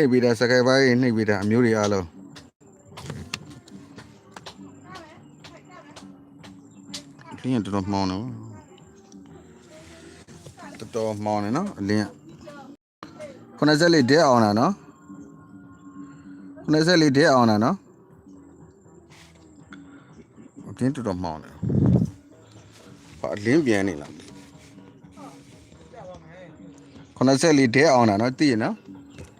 နှိပ်ပြီးတာစကယ်ပိုင်းနှိပ်ပြီးတာအမျိုးတွေအားလုံးဒီရင်တော်တော်မှောင်းနေတော်တော်မှောင်းနေနော်အလင်း90လေးတဲအောင်လားနော်90လေးတဲအောင်လားနော်အတင်းတော်တော်မှောင်းနေဟာအလင်းပြန်နေလား90လေးတဲအောင်လားနော်သိရနော်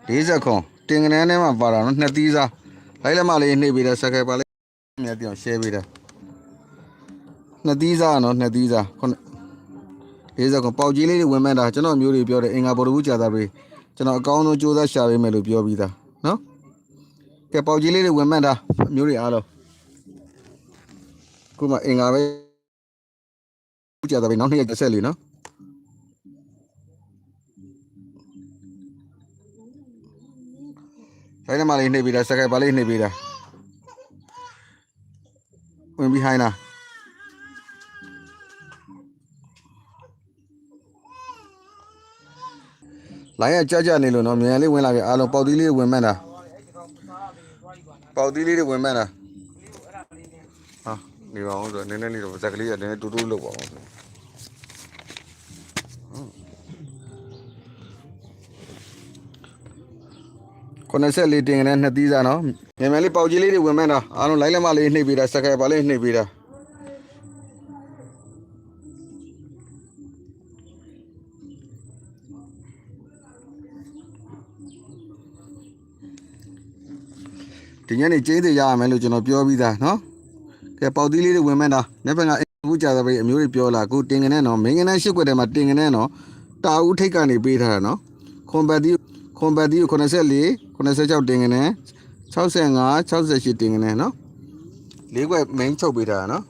40ခွန်တင်ကနန်းထဲမှာပါတာနော်နှစ်သီးစားလိုက်လက်မလေးနှိပ်ပြီးတော့စကယ်ပါလေးမြတ်ပြောင်း share ပေးတာနှစ်သီးစားနော်နှစ်သီးစားခုန40ခွန်ပေါက်ကြီးလေးတွေဝင်မဲ့တာကျွန်တော်မျိုးတွေပြောတယ်အင်္ဂါဘော်ဒဘူးကြာတာတွေကျွန်တော်အကောင်းဆုံးစူးစမ်းရှာပေးမယ်လို့ပြောပြီးသားနော်ကဲပေါက်ကြီးလေးတွေဝင်မဲ့တာမျိုးတွေအားလုံးခုမှအင်္ဂါပဲကြာတာပဲနောက်နှစ်ရက်ဆက်လीနော် ဆိုင်ထဲမှာလေးနှိပ်ပြီးတာစကယ်ပါလေးနှိပ်ပြီးတာဝင်ပြီးဟိုင်းလားလိုင်းကကြကြနေလို့နော်မြန်လေးဝင်လာပြီအားလုံးပေါက်သီးလေးဝင်မဲ့တာပေါက်သီးလေးတွေဝင်မဲ့တာဟာနေပါအောင်ဆိုနည်းနည်းလေးတော့ဇက်ကလေးကနည်းနည်းတူတူလောက်ပါအောင် ဆို94တင်ကနေနှစ်သီးစားနော်မြန်မြန်လေးပေါက်ကြီးလေးတွေဝင်မဲ့တာအားလုံးလိုင်းလက်မလေးနှိပ်ပြီးတာစကယ်ပါလေးနှိပ်ပြီးတာဒီညနေကျင်းသေးရရမယ်လို့ကျွန်တော်ပြောပြီးသားနော်ကဲပေါက်သီးလေးတွေဝင်မဲ့တာနေ့ဘက်ကအခုကြာသပတေးအမျိုးတွေပြောလာအခုတင်ကနေနော်မင်းကနေရှစ်ွက်ထဲမှာတင်ကနေနော်တာဦးထိတ်ကနေပေးထားတာနော်ခွန်ပတ်သီးခွန်ပတ်သီးကို84 86တင်ကနေ65 68တင်ကနေနော်လေးွက်မင်းချုပ်ပေးထားတာနော်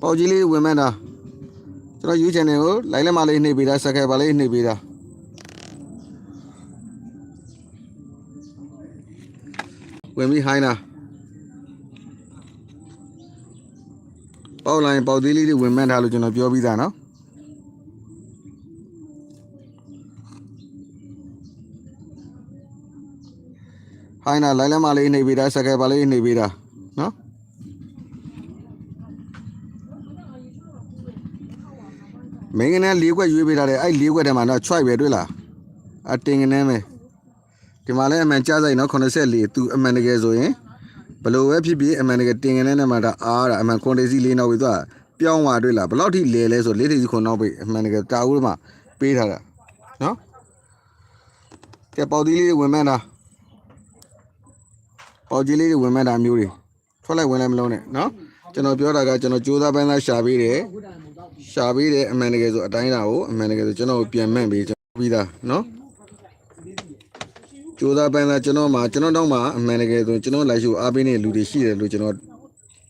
ပေါက်ကြီးလေးဝင်မဲ့တာကျွန်တော် YouTube channel ကို like လက်မလေးနှိပ်ပေးတာ subscribe ပါလေးနှိပ်ပေးတာဝင်ပြီးဟိုင်းတာပေါက်လိုင်းပေါက်သေးလေးတွေဝင်မဲ့ထားလို့ကျွန်တော်ပြောပြီးသားနော် ဟိုင်းတာလိုက်လက်မလေးနှိပ်ပေးတာ subscribe ပါလေးနှိပ်ပေးတာနော်မင်းကနေ၄ခွက်ရွေးပေးထားတယ်အဲ့၄ခွက်ထဲမှာတော့ choice ပဲတွေ့လားအတင်ကနေပဲဒီမှာလည်းအမှန်ကြားဆိုင်နော်84သူအမှန်တကယ်ဆိုရင်ဘလို့ပဲဖြစ်ဖြစ်အမှန်တကယ်တင်ကနေနဲ့မှာဒါအားတာအမှန်ကွန်တေစီလေးနောက်ပြီးသွားပြောင်းသွားတွေ့လားဘယ်လောက်ထိလဲလဲဆိုလေးထိစီခွန်နောက်ပြီးအမှန်တကယ်တာဦးမှာပေးထားတာနော်ကဲပေါက်သီးလေးတွေဝင်မဲ့တာ ပေါက်ကြီးလေးတွေဝင်မဲ့တာမျိုးတွေထွက်လိုက်ဝင်လိုက်မလုံးနဲ့နော်ကျွန်တော်ပြောတာကကျွန်တော်ကြိုးစားပန်းသားရှာပေးတယ်ရှာပေးတယ်အမှန်တကယ်ဆိုအတိုင်းတာကိုအမှန်တကယ်ဆိုကျွန်တော်ပြန်မှန်ပေးကျွန်တော်ပြီးသားနော်ကြိုးစားပန်းသားကျွန်တော်မှာကျွန်တော်တော့မှအမှန်တကယ်ဆိုကျွန်တော်လိုက်ရှုအားပေးနေလူတွေရှိတယ်လို့ကျွန်တော်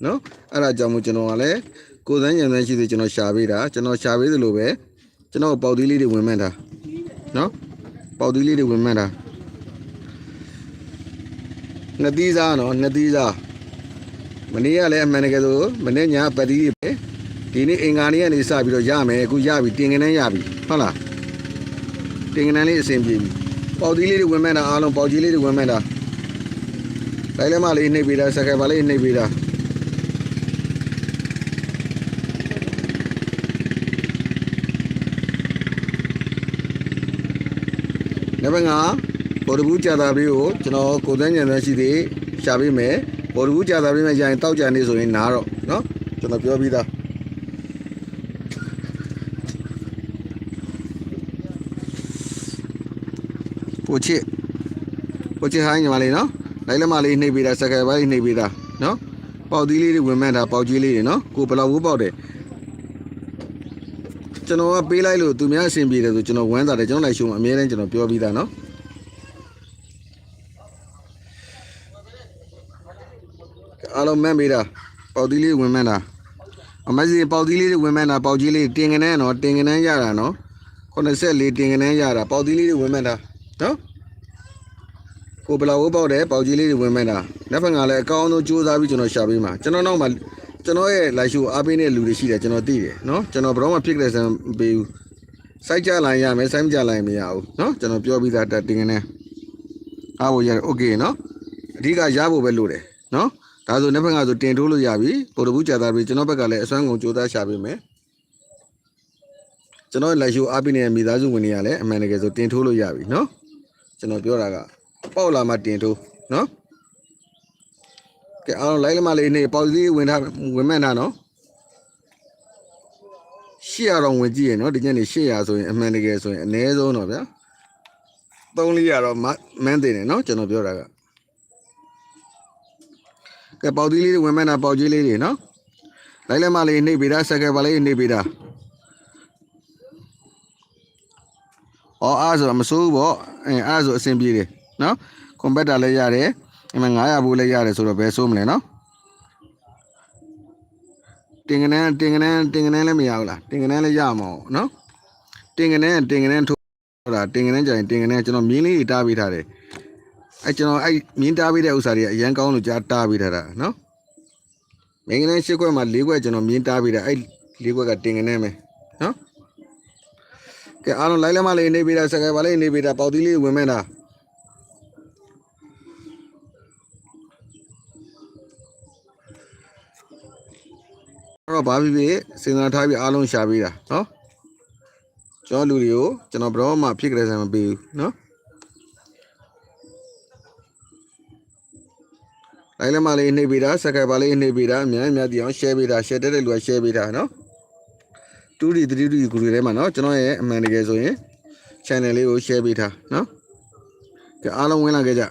နော်အဲ့ဒါကြောင့်မို့ကျွန်တော်ကလည်းကိုယ်စမ်းဉာဏ်စမ်းရှိသေးကျွန်တော်ရှာပေးတာကျွန်တော်ရှာပေးသလိုပဲကျွန်တော်ပေါက်သီးလေးတွေဝင်မှန်တာနော်ပေါက်သီးလေးတွေဝင်မှန်တာ နှစ်သီးစားနော်နှစ်သီးစားမနေ့ကလည်းအမှန်တကယ်ဆိုမနေ့ညပတ်သီးပဲဒီနေ့အင်္ဂါနေ့ကနေစပြီးတော့ရမယ်အခုရပြီတင်ကနန်းရပြီဟုတ်လားတင်ကနန်းလေးအဆင်ပြေပြီပေါက်သီးလေးတွေဝင်မဲ့တာအားလုံးပေါက်ကြီးလေးတွေဝင်မဲ့တာလိုက်လက်မလေးနှိပ်ပေးတာစကယ်ပါလေးနှိပ်ပေးတာနံပါတ်5 ဘော်ဒဘူးကြာတာလေးကိုကျွန်တော်ကိုသိဉဏ်နဲ့ရှိသေးရှာပေးမယ်ဘော်ဒဘူးကြာတာလေးနဲ့ကြာရင်တောက်ကြနေဆိုရင်နားတော့နော်ကျွန်တော်ပြောပြီးသားပိုချစ်ပိုချစ်ဟိုင်းညီမလေးနော်လိုက်လက်မလေးနှိပ်ပေးတာစကယ်ပိုင်းနှိပ်ပေးတာနော်ပေါက်သီးလေးတွေဝင်မှန်းတာပေါက်ကြီးလေးတွေနော်ကိုဘလောက်ဘူးပေါက်တယ်ကျွန်တော်ကပေးလိုက်လို့သူများအဆင်ပြေတယ်ဆိုကျွန်တော်ဝမ်းသာတယ်ကျွန်တော်လိုက်ရှုံအများတိုင်းကျွန်တော်ပြောပြီးသားနော် အားလုံးမှန်းပေးတာပေါက်သီးလေးဝင်မှန်းတာအမစီပေါက်သီးလေးတွေဝင်မှန်းတာပေါက်ကြီးလေးတင်ကနန်းနော်တင်ကနန်းရတာနော်84တင်ကနန်းရတာပေါက်သီးလေးတွေဝင်မှန်းတာနော်ကိုဘယ်လောက်ဝပေါက်တယ်ပေါက်ကြီးလေးတွေဝင်မှန်းတာလက်ဖက်ကလည်းအကောင်းဆုံးကြိုးစားပြီးကျွန်တော်ရှာပေးမှာကျွန်တော်နောက်မှာကျွန်တော်ရဲ့လိုက်ရှိုးအားပေးတဲ့လူတွေရှိတယ်ကျွန်တော်သိတယ်နော်ကျွန်တော်ဘယ်တော့မှဖြစ်ကြတဲ့ဆန်ပေးဘူးစိုက်ကြလိုက်ရမယ်စိုက်မကြလိုက်မရဘူးနော်ကျွန်တော်ပြောပြီးသားတက်တင်ကနန်း အားဖို့ရတယ်โอเคနော်အဓိကရဖို့ပဲလိုတယ်နော် ဒါဆိုနှစ်ဖက်ကဆိုတင်ထိုးလို့ရပြီပို့တဘူးကြာသားပြီကျွန်တော်ဘက်ကလည်းအစွမ်းကုန်ကြိုးစားရှာပေးမယ်ကျွန်တော်လက်ရှိအားပေးနေတဲ့မိသားစုဝင်တွေကလည်းအမှန်တကယ်ဆိုတင်ထိုးလို့ရပြီနော်ကျွန်တော်ပြောတာကပေါက်လာမှတင်ထိုးနော်ကဲအားလုံးလိုက်လမလေးနေပေါက်သေးဝင်ထားဝင်မဲ့တာနော်800တော့ဝင်ကြည့်ရနော်ဒီညနေ800ဆိုရင်အမှန်တကယ်ဆိုရင်အနည်းဆုံးတော့ဗျာ300တော့မန်းတင်တယ်နော်ကျွန်တော်ပြောတာက ကဲပေါက်သေးလေးတွေဝင်မဲ့တာပေါက်ကြီးလေးတွေနော်လိုက်လက်မလေးနှိပ်ပေးတာဆက်ကယ်ပါလေးနှိပ်ပေးတာအော်အားဆိုတော့မစိုးဘူးပေါ့အဲအားဆိုအဆင်ပြေတယ်နော်ကွန်ပျူတာလည်းရတယ်အမှ900ဘူးလည်းရတယ်ဆိုတော့ဘယ်စိုးမလဲနော်တင်ကနန်းတင်ကနန်းတင်ကနန်းလည်းမရဘူးလားတင်ကနန်းလည်းရမှာပေါ့နော်တင်ကနန်းတင်ကနန်းထိုးတာတင်ကနန်းကြရင်တင်ကနန်းကျွန်တော်မြင်းလေးတားပေးထားတယ် အဲကျွန်တော်အဲ့မြင်းတားပေးတဲ့ဥစ္စာတွေအရန်ကောင်းလို့ကြားတားပေးထားတာနော်မင်းကနန်းရှစ်ခွက်မှာ၄ခွက်ကျွန်တော်မြင်းတားပေးတာအဲ့၄ခွက်ကတင်ကနန်းပဲနော်ကဲအားလုံးလိုက်လက်မလေးနေပေးတာစကယ်ပါလေးနေပေးတာပေါက်သီးလေးဝင်မဲ့တာအဲ့တော့ဘာဖြစ်ဖြစ်စဉ်းစားထားပြီးအားလုံးရှာပေးတာနော်ကျွန်တော်လူတွေကိုကျွန်တော်ဘယ်တော့မှဖြစ်ကြတဲ့ဆိုင်မပေးဘူးနော် လိုက်လက်မလေးနှိပ်ပေးတာစကယ်ပါလေးနှိပ်ပေးတာအများကြီးများတည်အောင် share ပေးတာ share တဲ့တဲ့လူက share ပေးတာနော်တူဒီတတိတူဂူတွေထဲမှာနော်ကျွန်တော်ရဲ့အမှန်တကယ်ဆိုရင် channel လေးကို share ပေးထားနော်ကြအားလုံးဝင်လာခဲ့ကြဒါ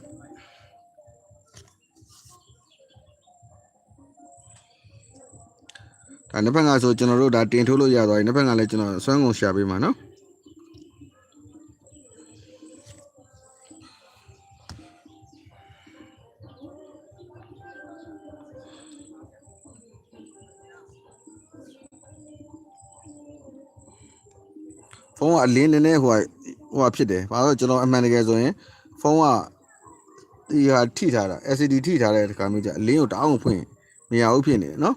နှစ်ဖက်ကဆိုကျွန်တော်တို့ဒါတင်ထိုးလို့ရသွားပြီနှစ်ဖက်ကလည်းကျွန်တော်ဆွမ်းကုန်ရှာပေးမှာနော် ဖုန်းကအလင်းနည်းနည်းဟိုဟိုဖြစ်တယ်ဘာလို့ကျွန်တော်အမှန်တကယ်ဆိုရင်ဖုန်းကဒီဟာထိထားတာ LCD ထိထားတဲ့ခါမျိုးကြအလင်းကိုတအောင်ဖွင့်မရဘူးဖြစ်နေတယ်နော်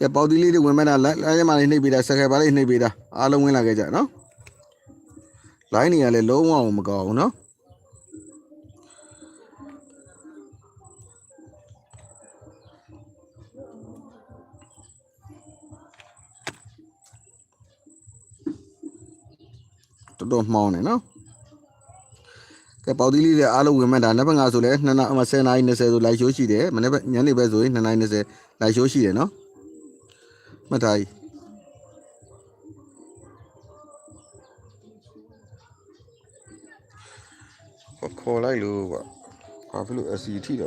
ကဲပေါက်သီးလေးတွေဝင်မဲ့တာလိုင်းလိုင်းမှာလေးနှိပ်ပေးတာစကယ်ပါလေးနှိပ်ပေးတာအားလုံးဝင်လာခဲ့ကြနော်လိုင်းနေရလဲလုံးဝမကောင်းဘူးနော် တော်တော်မှောင်းနေနော်ကဲပေါက်သီးလေးတွေအားလုံးဝင်မဲ့တာနှစ်ဘက်ငါဆိုလဲ2နာရီ10နာရီ20ဆိုလိုက်ရှိုးရှိတယ်မနေ့ကညနေပဲဆိုရင်2နာရီ20လိုက်ရှိုးရှိတယ်နော်မှတ်ထားကြီးခေါ်လိုက်လို့ကွာဘာဖြစ်လို့ SC ထိတော့